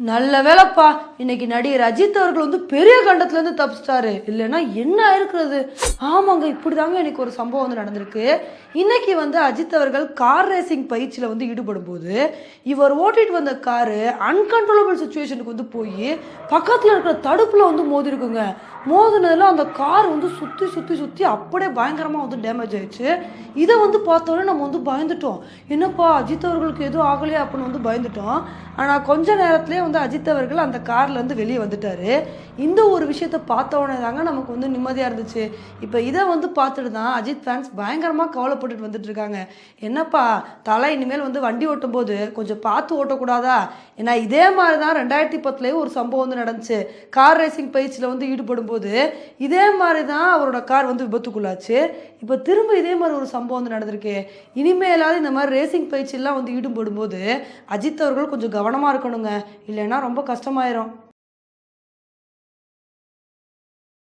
நல்ல வேலைப்பா. இன்னைக்கு நடிகர் அஜித் அவர்கள் வந்து பெரிய கண்டத்துலேருந்து தப்பிச்சிட்டாரு. இல்லைன்னா என்ன இருக்கிறது ஆமாங்க இப்படி தாங்க ஒரு சம்பவம் வந்து நடந்திருக்கு. இன்னைக்கு வந்து அஜித் அவர்கள் கார் ரேசிங் பயிற்சியில் வந்து ஈடுபடும் போது இவர் ஓட்டிட்டு வந்த காரு அன்கன்ட்ரோலபிள் சுச்சுவேஷனுக்கு வந்து போய் பக்கத்தில் இருக்கிற தடுப்பில் வந்து மோதி இருக்குங்க மோதினதில் அந்த கார் வந்து சுற்றி சுற்றி சுற்றி அப்படியே பயங்கரமாக வந்து டேமேஜ் ஆயிடுச்சு. இதை வந்து பார்த்தோன்னே நம்ம வந்து பயந்துட்டோம். என்னப்பா அஜித் அவர்களுக்கு எதுவும் ஆகலையா அப்படின்னு வந்து பயந்துட்டோம். ஆனால் கொஞ்ச நேரத்திலே வந்து அஜித் அவர்கள் அந்த கார்லேருந்து வெளியே வந்துட்டாரு. இந்த ஒரு விஷயத்தை பார்த்த உடனே தாங்க நமக்கு வந்து நிம்மதியாக இருந்துச்சு. இப்போ இதை வந்து பார்த்துட்டு தான் அஜித் ஃபேன்ஸ் பயங்கரமாக கவலைப்பட்டுட்டு வந்துட்டு இருக்காங்க. என்னப்பா தலை இனிமேல் வந்து வண்டி ஓட்டும் போது கொஞ்சம் பார்த்து ஓட்டக்கூடாதா? ஏன்னா இதே மாதிரி தான் ரெண்டாயிரத்தி பத்துலேயும் ஒரு சம்பவம் வந்து நடந்துச்சு. கார் ரேசிங் பயிற்சியில் வந்து ஈடுபடும் போது இதே மாதிரி தான் அவரோட கார் வந்து விபத்துக்குள்ளாச்சு. இப்போ திரும்ப இதே மாதிரி ஒரு சம்பவம் வந்து நடந்திருக்கு. இனிமேலாவது இந்த மாதிரி ரேசிங் பயிற்சியெல்லாம் வந்து ஈடுபடும் போது அஜித் அவர்கள் கொஞ்சம் கவனமாக இருக்கணுங்க. இல்லைன்னா ரொம்ப கஷ்டமாயிரும்.